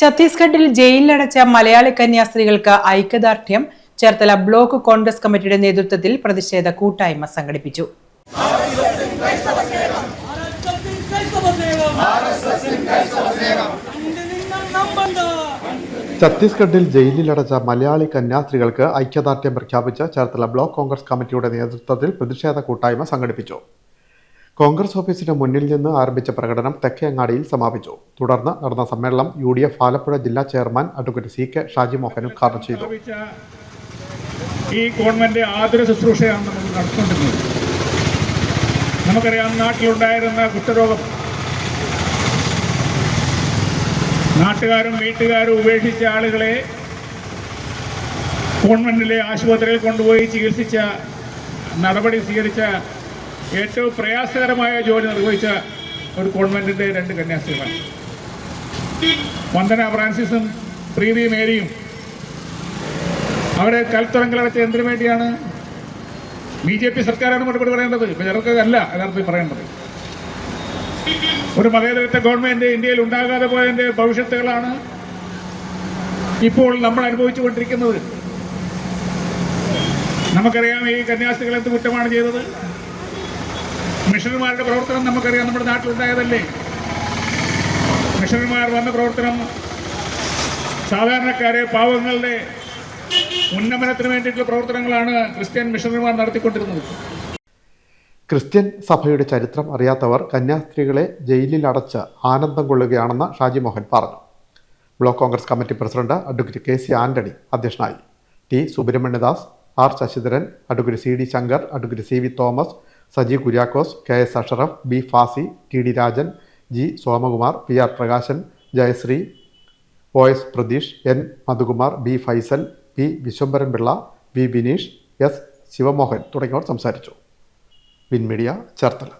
ഛത്തീസ്ഗഡിൽ ജയിലിലടച്ച മലയാളി കന്യാസ്ത്രീകൾക്ക് ഐക്യദാർഢ്യം ചേർത്തല ബ്ലോക്ക് കോൺഗ്രസ് കമ്മിറ്റിയുടെ നേതൃത്വത്തിൽ പ്രതിഷേധ കൂട്ടായ്മ സംഘടിപ്പിച്ചു. ഛത്തീസ്ഗഡിൽ ജയിലിലടച്ച മലയാളി കന്യാസ്ത്രീകൾക്ക് ഐക്യദാർഢ്യം പ്രഖ്യാപിച്ച് ചേർത്തല ബ്ലോക്ക് കോൺഗ്രസ് കമ്മിറ്റിയുടെ നേതൃത്വത്തിൽ പ്രതിഷേധ കൂട്ടായ്മ സംഘടിപ്പിച്ചു. കോൺഗ്രസ് ഓഫീസിന് മുന്നിൽ നിന്ന് ആരംഭിച്ച പ്രകടനം തെക്കേങ്ങാടിയിൽ സമാപിച്ചു. തുടർന്ന് നടന്ന സമ്മേളനം യു ഡി എഫ് ആലപ്പുഴ ജില്ലാ chairman advocate C K Shaji Mohan ഉദ്ഘാടനം ചെയ്തു. ഈ ഗവൺമെന്റ് ആതുര ശുശ്രൂഷയാണ് നമ്മൾ നടത്തിക്കൊണ്ടിരുന്നത് നമുക്കറിയാം നാട്ടിലുണ്ടായിരുന്ന കുഷ്ഠരോഗം നാട്ടുകാരും വീട്ടുകാരും ഉപേക്ഷിച്ച ആളുകളെ ഗവൺമെന്റിലെ ആശുപത്രിയിൽ കൊണ്ടുപോയി ചികിത്സിച്ച നടപടി സ്വീകരിച്ച ഏറ്റവും പ്രയാസകരമായ ജോലി നിർവഹിച്ച ഒരു കോൺവെന്റിന്റെ രണ്ട് കന്യാസ്ത്രീകളാണ്. വന്ദന ഫ്രാൻസിസും പ്രീതി മേരിയും. അവരെ കൽത്തറങ്ങളടച്ച എന്തിനു വേണ്ടിയാണ് ബി ജെ പി സർക്കാരാണ് മറുപടി പറയേണ്ടത്. അല്ല യഥാർത്ഥത്തിൽ പറയേണ്ടത്. ഒരു മതേതരത്തെ ഗവൺമെന്റ് ഇന്ത്യയിൽ ഉണ്ടാകാതെ പോയതിന്റെ ഭവിഷ്യത്തുകളാണ് ഇപ്പോൾ നമ്മൾ അനുഭവിച്ചു കൊണ്ടിരിക്കുന്നത്. നമുക്കറിയാം ഈ കന്യാസ്ത്രീകൾ എന്ത് കുറ്റമാണ് ചെയ്തത്? മിഷണറിമാരുടെ പ്രവർത്തനം നമുക്കറിയാം. നമ്മുടെ നാട്ടിലുണ്ടായതല്ലേ? മിഷണറിമാർ വന്ന പ്രവർത്തനം സാധാരണക്കാരെ പാവങ്ങളുടെ ഉന്നമനത്തിന് വേണ്ടിയിട്ടുള്ള പ്രവർത്തനങ്ങളാണ് ക്രിസ്ത്യൻ മിഷണറിമാർ നടത്തിക്കൊണ്ടിരുന്നത്. ക്രിസ്ത്യൻ സഭയുടെ ചരിത്രം അറിയാത്തവർ കന്യാസ്ത്രീകളെ ജയിലിൽ അടച്ച് ആനന്ദം കൊള്ളുകയാണെന്ന് ഷാജി മോഹൻ പറഞ്ഞു. Block Congress committee president advocate K C Antony അധ്യക്ഷനായി. T Subrahmanyadas R Sasidharan advocate C D Shankar advocate C V Thomas Saji Kuriakose K S Ashraf B Fasi T D Rajan G Somakumar P R Prakashan Jayasree O S Pratheesh N Madhukumar B Faisal P Viswambharan Pillai V Bineesh S Sivamohan തുടങ്ങിയവർ സംസാരിച്ചു. Win media Cherthala.